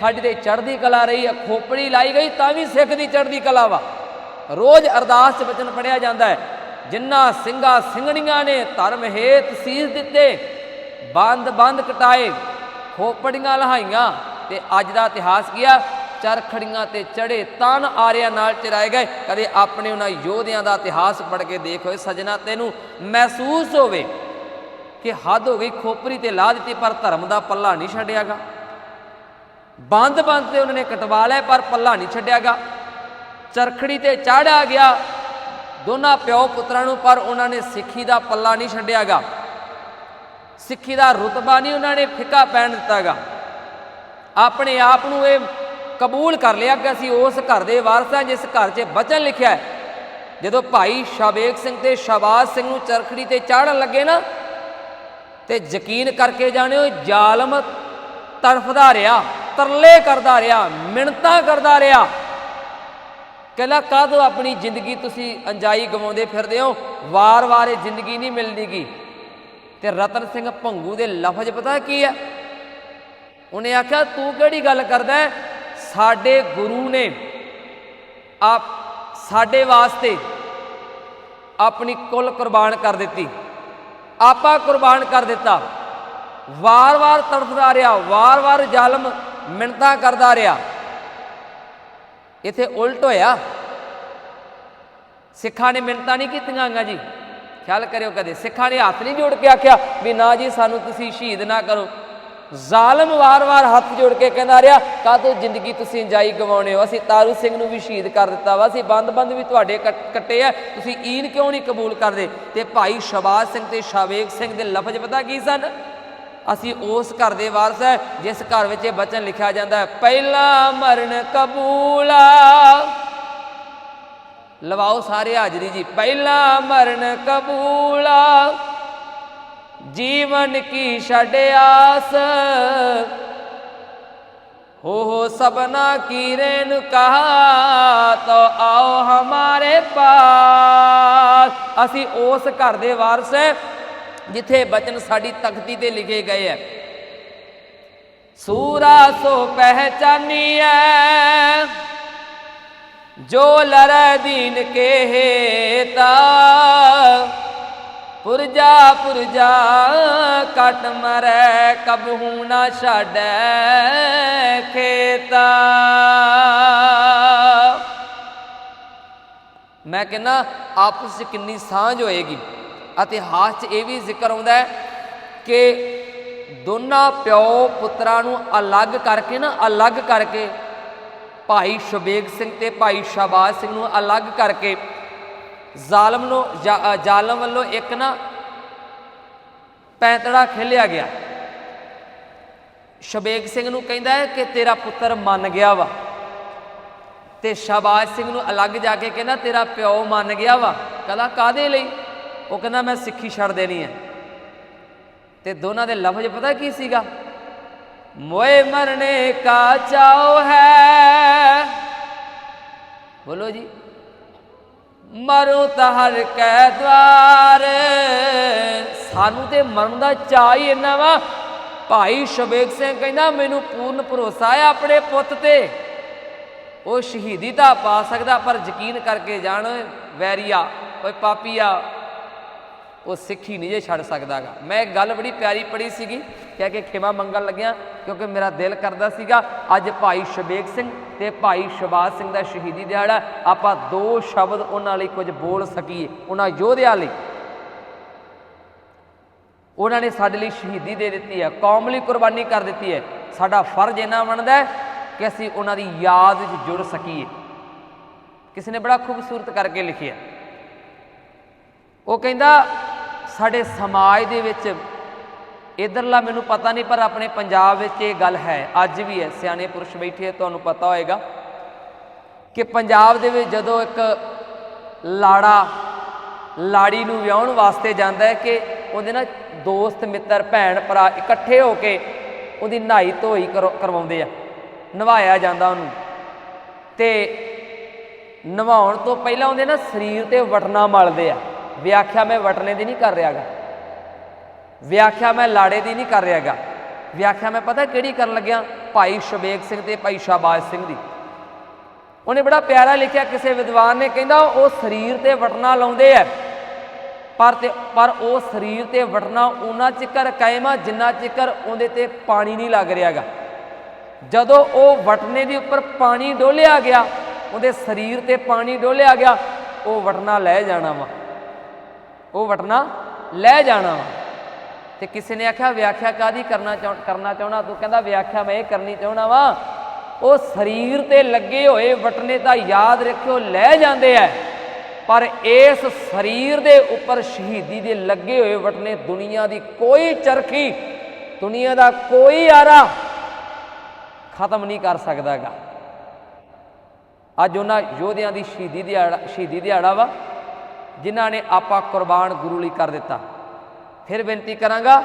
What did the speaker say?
ਸਾਡੇ ਤੇ ਚੜ੍ਹਦੀ ਕਲਾ ਰਹੀ ਹੈ ਖੋਪੜੀ ਲਾਈ ਗਈ, ਤਾਂ ਵੀ ਸਿੱਖ ਦੀ ਚੜ੍ਹਦੀ ਕਲਾ ਵਾ। ਰੋਜ਼ ਅਰਦਾਸ ਚ ਬਚਨ ਪੜਿਆ ਜਾਂਦਾ ਹੈ, ਜਿੰਨਾ ਸਿੰਘਾਂ ਸਿੰਘਣੀਆਂ ਨੇ, ਧਰਮ ਹੇਤ ਸੀਸ ਦਿੱਤੇ, ਬੰਦ ਬੰਦ ਕਟਾਏ, ਖੋਪੜੀਆਂ ਲਹਾਈਆਂ, ਤੇ ਅੱਜ ਦਾ ਇਤਿਹਾਸ ਕੀਆ ਚਰਖੜੀਆਂ ਤੇ ਚੜੇ ਤਨ ਆਰਿਆਂ ਨਾਲ ਚਰਾਏ ਗਏ। ਕਦੇ ਆਪਣੇ ਉਹਨਾਂ ਯੋਧਿਆਂ ਦਾ ਇਤਿਹਾਸ ਪੜ੍ਹ ਕੇ ਦੇਖ ਹੋਏ ਸਜਣਾ ਤੈਨੂੰ ਮਹਿਸੂਸ ਹੋਵੇ ਕਿ ਹੱਦ ਹੋ ਗਈ ਖੋਪਰੀ ਤੇ ਲਾ ਦਿੱਤੀ, ਪਰ ਧਰਮ ਦਾ ਪੱਲਾ ਨਹੀਂ ਛੱਡਿਆਗਾ। ਬੰਦ ਬੰਦ ਤੇ ਉਹਨਾਂ ਨੇ ਕਟਵਾ ਲਿਆ, ਪਰ ਪੱਲਾ ਨਹੀਂ ਛੱਡਿਆਗਾ। ਚਰਖੜੀ ਤੇ ਚਾੜਿਆ ਗਿਆ। ਦੋਨਾਂ ਪਿਓ ਪੁੱਤਰਾਂ ਨੂੰ, ਪਰ ਉਹਨਾਂ ਨੇ ਸਿੱਖੀ ਦਾ ਪੱਲਾ ਨਹੀਂ ਛੱਡਿਆਗਾ। ਸਿੱਖੀ ਦਾ ਰੁਤਬਾ ਨਹੀਂ ਉਹਨਾਂ ਨੇ ਫਿੱਕਾ ਪੈਣ ਦਿੱਤਾਗਾ। ਆਪਣੇ ਆਪ ਨੂੰ ਇਹ ਕਬੂਲ ਕਰ ਲਿਆ ਕਿ ਅਸੀਂ ਉਸ ਘਰ ਦੇ ਵਾਰਸ ਹਾਂ, ਜਿਸ ਘਰ 'ਚ ਬਚਨ ਲਿਖਿਆ ਹੈ। ਜਦੋਂ ਭਾਈ ਸ਼ਾਬੇਗ ਸਿੰਘ ਤੇ ਸ਼ਾਬਾਜ਼ ਸਿੰਘ ਨੂੰ ਚਰਖੜੀ ਤੇ ਚਾੜਨ ਲੱਗੇ ਨਾ, ਤੇ ਯਕੀਨ ਕਰਕੇ ਜਾਣਿਓ, ਜ਼ਾਲਮ ਤੜਫਦਾ ਰਿਹਾ ਤਰਲੇ ਕਰਦਾ ਰਿਹਾ ਮਿੰਨਤਾਂ ਕਰਦਾ ਰਿਹਾ। ਕਹਿੰਦਾ ਕਾਹਦੋਂ ਆਪਣੀ ਜ਼ਿੰਦਗੀ ਤੁਸੀਂ ਅੰਜਾਈ ਗਵਾਉਂਦੇ ਫਿਰਦੇ ਹੋ? ਵਾਰ-ਵਾਰ ਇਹ ਜ਼ਿੰਦਗੀ ਨਹੀਂ ਮਿਲਦੀਗੀ। ਤੇ ਰਤਨ ਸਿੰਘ ਭੰਗੂ ਦੇ ਲਫ਼ਜ਼ ਪਤਾ ਕੀ ਹੈ? ਉਹਨੇ ਆਖਿਆ, ਤੂੰ ਕਿਹੜੀ ਗੱਲ ਕਰਦਾ ਸਾਡੇ ਗੁਰੂ ਨੇ ਆਪ ਸਾਡੇ ਵਾਸਤੇ ਆਪਣੀ ਕੁੱਲ ਕੁਰਬਾਨ ਕਰ ਦਿੱਤੀ। ਆਪਾ ਕੁਰਬਾਨ ਕਰ ਦਿੱਤਾ। ਵਾਰ-ਵਾਰ ਤੜਫਦਾ ਰਿਹਾ, ਵਾਰ-ਵਾਰ ਜ਼ਾਲਮ ਮਿੰਨਤਾਂ ਕਰਦਾ ਰਿਹਾ। ਇੱਥੇ ਉਲਟ ਹੋਇਆ। ਸਿੱਖਾਂ ਨੇ ਮਿੰਨਤਾਂ ਨਹੀਂ ਕੀਤੀਆਂ ਗਾ ਜੀ। ਖਿਆਲ ਕਰਿਓ ਕਦੇ। ਸਿੱਖਾਂ ਨੇ ਹੱਥ ਨਹੀਂ ਜੋੜ ਕੇ ਆਖਿਆ ਵੀ ਨਾ ਜੀ, ਸਾਨੂੰ ਤੁਸੀਂ ਸ਼ਹੀਦ ਨਾ ਕਰੋ। ਜ਼ਾਲਮ ਵਾਰ-ਵਾਰ ਹੱਥ ਜੋੜ ਕੇ ਕਹਿੰਦਾ ਰਿਹਾ ਕਾਹਤੋਂ ਜ਼ਿੰਦਗੀ ਤੁਸੀਂ ਇੰਜਾਈ ਗਵਾਉਣੇ ਹੋ? ਅਸੀਂ ਤਾਰੂ ਸਿੰਘ ਨੂੰ ਵੀ ਸ਼ਹੀਦ ਕਰ ਦਿੱਤਾ ਵਾ। ਅਸੀਂ ਬੰਦ-ਬੰਦ ਵੀ ਤੁਹਾਡੇ ਕੱਟੇ ਆ। ਤੁਸੀਂ ਈਨ ਕਿਉਂ ਨਹੀਂ ਕਬੂਲ ਕਰਦੇ? ਤੇ ਭਾਈ ਸ਼ਬਾਜ਼ ਸਿੰਘ ਤੇ ਸ਼ਾਵੇਗ ਸਿੰਘ ਦੇ ਲਫ਼ਜ਼ ਪਤਾ ਕੀ ਸਨ? ਅਸੀਂ ਉਸ ਘਰ ਦੇ ਵਾਰਸ ਹੈ, ਜਿਸ ਘਰ ਵਿੱਚ ਇਹ ਬਚਨ ਲਿਖਿਆ ਜਾਂਦਾ ਹੈ, ਪਹਿਲਾ ਮਰਨ ਕਬੂਲਾ ਲਵਾਓ ਸਾਰੇ ਹਾਜ਼ਰੀ ਜੀ, ਪਹਿਲਾ ਮਰਨ ਕਬੂਲਾ ਜੀਵਨ ਕੀ ਛੱਡ ਆਸ। ਹੋ ਹੋ ਸਬਨਾ ਕੀ ਰੇਨ ਕਹਾ, ਤੋ ਆਓ ਹਮਾਰੇ ਪਾਸ। ਅਸੀਂ ਉਸ ਘਰ ਦੇ ਵਾਰਸ ਹੈ ਜਿੱਥੇ ਬਚਨ ਸਾਡੀ ਤਖਤੀ ਤੇ ਲਿਖੇ ਗਏ ਹੈ। ਸੂਰਾ ਸੋ ਪਹਿਚਾਨੀ ਪਹਿਚਾਨੀਐ, ਜੋ ਲਰੈ ਦੀਨ ਕੇ ਹੇਤਾ ਪੁਰਜਾ ਪੁਰਜਾ ਕਟ ਮਰੈ ਕਬਹੂ ਨਾ ਛਾੜੈ ਖੇਤਾ। ਮੈਂ ਕਹਿੰਦਾ, ਆਪਸ 'ਚ ਕਿੰਨੀ ਸਾਂਝ ਹੋਏਗੀ। ਇਤਿਹਾਸ 'ਚ ਇਹ ਵੀ ਜ਼ਿਕਰ ਆਉਂਦਾ ਹੈ ਕਿ ਦੋਨਾਂ ਪਿਓ ਪੁੱਤਰਾਂ ਨੂੰ ਅਲੱਗ ਕਰਕੇ ਨਾ, ਅਲੱਗ ਕਰਕੇ ਭਾਈ ਸ਼ਬੇਗ ਸਿੰਘ ਤੇ ਭਾਈ ਸ਼ਾਬਾਜ਼ ਸਿੰਘ ਨੂੰ ਅਲੱਗ ਕਰਕੇ ਜ਼ਾਲਮ ਨੂੰ, ਜਾ- ਜ਼ਾਲਮ ਵੱਲੋਂ ਇੱਕ ਨਾ ਪੈਂਤੜਾ ਖੇਲਿਆ ਗਿਆ। ਸ਼ਬੇਗ ਸਿੰਘ ਨੂੰ ਕਹਿੰਦਾ ਹੈ ਕਿ ਤੇਰਾ ਪੁੱਤਰ ਮੰਨ ਗਿਆ ਵਾ ਤੇ ਸ਼ਾਬਾਜ਼ ਸਿੰਘ ਨੂੰ ਅਲੱਗ ਜਾ ਕੇ ਕਹਿੰਦਾ ਤੇਰਾ ਪਿਓ ਮੰਨ ਗਿਆ ਵਾ। ਕਹਿੰਦਾ ਕਾਦੇ ਲਈ? ਉਹ ਕਹਿੰਦਾ, ਮੈਂ ਸਿੱਖੀ ਛੱਡ ਦੇਣੀ ਹੈ। ਤੇ ਦੋਨਾਂ ਦੇ ਲਫ਼ਜ਼ ਪਤਾ ਕੀ ਸੀਗਾ? ਮੋਏ ਮਰਨੇ ਕਾ ਚਾਓ ਹੈ। ਬੋਲੋ ਜੀ। ਮਰੋ ਤਹਰ ਕੈ ਦਵਾਰ। ਸਾਨੂੰ ਤੇ ਮਰਨ ਦਾ ਚਾਅ ਹੀ ਇੰਨਾ ਵਾ। ਭਾਈ ਸ਼ਬੇਗ ਸਿੰਘ ਕਹਿੰਦਾ, ਮੈਨੂੰ ਪੂਰਨ ਭਰੋਸਾ ਹੈ ਆਪਣੇ ਪੁੱਤ ਤੇ। ਉਹ ਸ਼ਹੀਦੀ ਤਾਂ ਪਾ ਸਕਦਾ, ਪਰ ਯਕੀਨ ਕਰਕੇ ਜਾਣ, ਵੈਰੀਆ, ਓਏ ਪਾਪੀਆ ਉਹ ਸਿੱਖੀ ਨਹੀਂ ਜੇ ਛੱਡ ਸਕਦਾਗਾ। ਮੈਂ ਇੱਕ ਗੱਲ ਬੜੀ ਪਿਆਰੀ ਪੜੀ ਸੀਗੀ, ਕਹਿ ਕੇ ਖਿਮਾ ਮੰਗਣ ਲੱਗਿਆ, ਕਿਉਂਕਿ ਮੇਰਾ ਦਿਲ ਕਰਦਾ ਸੀਗਾ, ਅੱਜ ਭਾਈ ਸ਼ਬੇਗ ਸਿੰਘ ਤੇ ਭਾਈ ਸ਼ਬਾਜ਼ ਸਿੰਘ ਦਾ ਸ਼ਹੀਦੀ ਦਿਹਾੜਾ, ਆਪਾਂ ਦੋ ਸ਼ਬਦ ਉਹਨਾਂ ਲਈ ਕੁਝ ਬੋਲ ਸਕੀਏ, ਉਹਨਾਂ ਯੋਧਿਆਂ ਲਈ। ਉਹਨਾਂ ਨੇ ਸਾਡੇ ਲਈ ਸ਼ਹੀਦੀ ਦੇ ਦਿੱਤੀ ਹੈ, ਕੌਮ ਲਈ ਕੁਰਬਾਨੀ ਕਰ ਦਿੱਤੀ ਹੈ। ਸਾਡਾ ਫਰਜ਼ ਇਹਨਾਂ ਬਣਦਾ ਹੈ ਕਿ ਅਸੀਂ ਉਹਨਾਂ ਦੀ ਯਾਦ ਵਿੱਚ ਜੁੜ ਸਕੀਏ। ਕਿਸੇ ਨੇ ਬੜਾ ਖੂਬਸੂਰਤ ਕਰਕੇ ਲਿਖਿਆ। ਉਹ ਕਹਿੰਦਾ ਸਾਡੇ ਸਮਾਜ ਦੇ ਵਿੱਚ ਇਧਰਲਾ ਮੈਨੂੰ ਪਤਾ ਨਹੀਂ, ਪਰ ਆਪਣੇ ਪੰਜਾਬ ਵਿੱਚ ਇਹ ਗੱਲ ਹੈ, ਅੱਜ ਵੀ ਹੈ। ਸਿਆਣੇ ਪੁਰਸ਼ ਬੈਠੇ ਤੁਹਾਨੂੰ ਪਤਾ ਹੋਏਗਾ ਕਿ ਪੰਜਾਬ ਦੇ ਵਿੱਚ ਜਦੋਂ ਇੱਕ ਲਾੜਾ ਲਾੜੀ ਨੂੰ ਵਿਆਹਣ ਵਾਸਤੇ ਜਾਂਦਾ ਹੈ ਕਿ ਉਹਦੇ ਨਾਲ ਦੋਸਤ, ਮਿੱਤਰ, ਭੈਣ, ਭਰਾ ਇਕੱਠੇ ਹੋ ਕੇ ਉਹਦੀ ਨਹਾਈ ਧੋਈ ਕਰਵਾਉਂਦੇ ਆ, ਨਵਾਇਆ ਜਾਂਦਾ ਉਹਨੂੰ। ਤੇ ਨਵਾਉਣ ਤੋਂ ਪਹਿਲਾਂ ਉਹਦੇ ਨਾ ਸਰੀਰ ਤੇ ਵਟਣਾ ਮਲਦੇ ਆ। ਵਿਆਖਿਆ ਮੈਂ ਵਟਣੇ ਦੀ ਨਹੀਂ ਕਰ ਰਿਹਾਗਾ। ਵਿਆਖਿਆ ਮੈਂ ਲਾੜੇ ਦੀ ਨਹੀਂ ਕਰ ਰਿਹਾਗਾ। ਵਿਆਖਿਆ ਮੈਂ ਪਤਾ ਕਿਹੜੀ ਕਰਨ ਲੱਗਿਆ? ਭਾਈ ਸ਼ਬੇਕ ਸਿੰਘ ਤੇ ਭਾਈ ਸ਼ਾਬਾਜ਼ ਸਿੰਘ ਦੀ। ਉਹਨੇ ਬੜਾ ਪਿਆਰਾ ਲਿਖਿਆ, ਕਿਸੇ ਵਿਦਵਾਨ ਨੇ ਕਹਿੰਦਾ, ਉਹ ਸਰੀਰ ਤੇ ਵਟਣਾ ਲਾਉਂਦੇ ਐ। ਪਰ ਤੇ, ਪਰ ਉਹ ਸਰੀਰ ਤੇ ਵਟਣਾ ਉਹਨਾਂ ਚਿਕਰ ਕਾਇਮ ਆ, ਜਿੰਨਾ ਚਿਕਰ ਉਹਦੇ ਤੇ ਪਾਣੀ ਨਹੀਂ ਲੱਗ ਰਿਹਾਗਾ। ਜਦੋਂ ਉਹ ਵਟਨੇ ਦੇ ਉੱਪਰ ਪਾਣੀ ਡੋਲਿਆ ਗਿਆ, ਉਹਦੇ ਸਰੀਰ ਤੇ ਪਾਣੀ ਡੋਲਿਆ ਗਿਆ, ਉਹ ਵਟਣਾ ਲੈ ਜਾਣਾ ਵਾ। ਉਹ ਵਟਣਾ ਲੈ ਜਾਣਾ ਵਾ। ਤੇ ਕਿਸੇ ਨੇ ਆਖਿਆ, ਵਿਆਖਿਆ ਕਾਦੀ ਕਰਨਾ ਚਾਹ ਕਰਨਾ ਚਾਹਣਾ? ਤੂੰ ਕਹਿੰਦਾ, ਵਿਆਖਿਆ ਮੈਂ ਇਹ ਕਰਨੀ ਚਾਹਣਾ ਵਾ। ਉਹ ਸਰੀਰ ਤੇ ਲੱਗੇ ਹੋਏ ਵਟਨੇ ਤਾਂ ਯਾਦ ਰੱਖਿਓ, ਲੈ ਜਾਂਦੇ ਐ। ਪਰ ਇਸ ਸਰੀਰ ਦੇ ਉੱਪਰ ਸ਼ਹੀਦੀ ਦੇ ਲੱਗੇ ਹੋਏ ਵਟਨੇ ਦੁਨੀਆ ਦੀ ਕੋਈ ਚਰਖੀ, ਦੁਨੀਆ ਦਾ ਕੋਈ ਆਰਾ ਖਤਮ ਨਹੀਂ ਕਰ ਸਕਦਾਗਾ ਅੱਜ ਉਹਨਾਂ ਯੋਧਿਆਂ ਦੀ ਸ਼ਹੀਦੀ ਦਿਹਾੜਾ ਸ਼ਹੀਦੀ ਦਿਹਾੜਾ ਵਾ। ਜਿਨ੍ਹਾਂ ਨੇ ਆਪਾ ਕੁਰਬਾਨ ਗੁਰੂ ਲਈ ਕਰ ਦਿੱਤਾ। ਫਿਰ ਬੇਨਤੀ ਕਰਾਂਗਾ